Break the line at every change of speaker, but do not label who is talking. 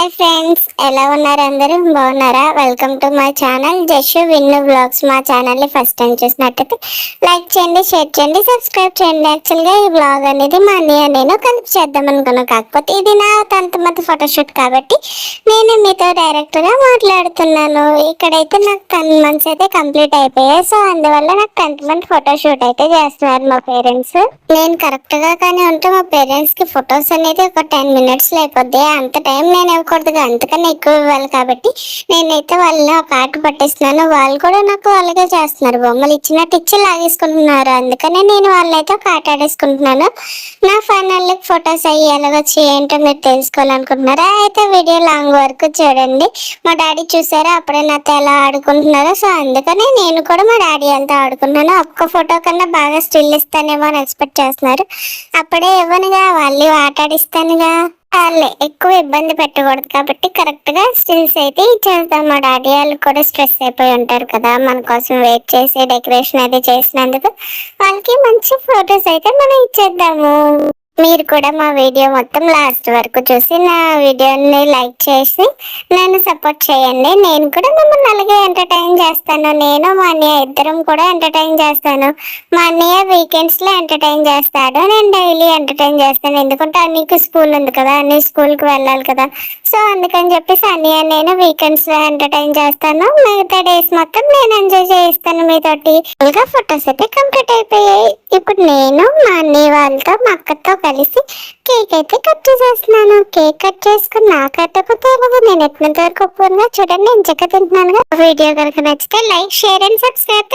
Hi friends ఎలా ఉన్నారు అందరూ? బాగున్నారా? Welcome to my channel just Vinnu vlogs మా ఛానల్ని ఫస్ట్ టైం చూసినట్టయితే లైక్ చేయండి షేర్ చేయండి సబ్స్క్రైబ్ చేయండి. యాక్చువల్గా ఈ బ్లాగ్ అనేది మా అన్నయ్య నేను కలిపి చేద్దాం అనుకున్నాను కాకపోతే ఇది నా టెన్త్ మంత్ ఫోటోషూట్ కాబట్టి నేను మీతో డైరెక్ట్గా మాట్లాడుతున్నాను. ఇక్కడైతే నాకు టెన్ మంత్స్ అయితే కంప్లీట్ అయిపోయాయి. సో అందువల్ల నాకు టెన్త్ మంత్ ఫోటోషూట్ అయితే చేస్తున్నారు మా పేరెంట్స్ నేను కరెక్ట్గా కానీ ఉంటే మా పేరెంట్స్కి ఫొటోస్ అనేది ఒక టెన్ మినిట్స్లో అయిపోద్ది. అంత టైం నేను ఇవ్వకూడదు అంతకన్నా ఎక్కువ ఇవ్వాలి కాబట్టి నేనైతే వాళ్ళని ఒక ఆట పట్టేస్తున్నాను. వాళ్ళు కూడా నాకు అలాగే చేస్తున్నారు. బొమ్మలు ఇచ్చినట్టు ఇచ్చి లాగేసుకుంటున్నారు. అందుకనే నేను వాళ్ళైతే ఒక ఆట ఆడేసుకుంటున్నాను. నా ఫైనల్ ఫొటోస్ అయ్యి ఎలాగొచ్చి ఏంటో మీరు తెలుసుకోవాలనుకుంటున్నారా? అయితే వీడియో లాంగ్ వరకు చూడండి. మా డాడీ చూసారా? అప్పుడే నాతో ఎలా ఆడుకుంటున్నారో. సో అందుకనే నేను కూడా మా డాడీ అంతా ఆడుకుంటున్నాను. ఒక్క ఫోటో కన్నా బాగా స్టిల్ ఇస్తానేమో అని ఎక్స్పెక్ట్ చేస్తున్నారు. అప్పుడే ఇవ్వనుగా. వాళ్ళు ఆటాడిస్తానుగా వాళ్ళే ఎక్కువ ఇబ్బంది పెట్టకూడదు కాబట్టి కరెక్ట్గా స్టిల్స్ అయితే ఇచ్చేస్తాం. మా డాడీ వాళ్ళు కూడా స్ట్రెస్ అయిపోయి ఉంటారు కదా మన కోసం వెయిట్ చేసి డెకరేషన్ అయితే చేసినందుకు వాళ్ళకి మంచి ఫొటోస్ అయితే మనం ఇచ్చేద్దాము. మీరు కూడా మా వీడియో మొత్తం లాస్ట్ వరకు చూసి నా వీడియోని లైక్ చేసి నన్ను సపోర్ట్ చేయండి. నేను కూడా మిమ్మల్ని అలాగే ఎంటర్టైన్ చేస్తాను. నేను మా అన్నయ్య ఇద్దరం కూడా ఎంటర్టైన్ చేస్తాను. మా అన్నయ్య వీకెండ్స్లో ఎంటర్టైన్ చేస్తాడు. నేను డైలీ ఎంటర్టైన్ చేస్తాను. ఎందుకంటే అన్నీకి స్కూల్ ఉంది కదా. అన్ని స్కూల్కి వెళ్ళాలి కదా. సో అందుకని చెప్పేసి అన్నయ్య నేను వీకెండ్స్లో ఎంటర్టైన్ చేస్తాను. మిగతా డేస్ మొత్తం నేను ఎంజాయ్ చేస్తాను మీతోటి. ఫుల్గా ఫొటోస్ అయితే కంప్లీట్ అయిపోయాయి. ఇప్పుడు నేను మా అన్నయ్య వాళ్ళతో మా అక్కతో కలిసి కేక్ అయితే కట్ చేసేస్తున్నాను. కేక్ కట్ చేసుకుని నా కట్టకపోతే ఎలాగో నేను ఎట్టినంత వరకు చూడండి నేను చక్క తింటున్నాను వీడియో కనుక నచ్చితే లైక్ షేర్ అండ్ సబ్స్క్రైబ్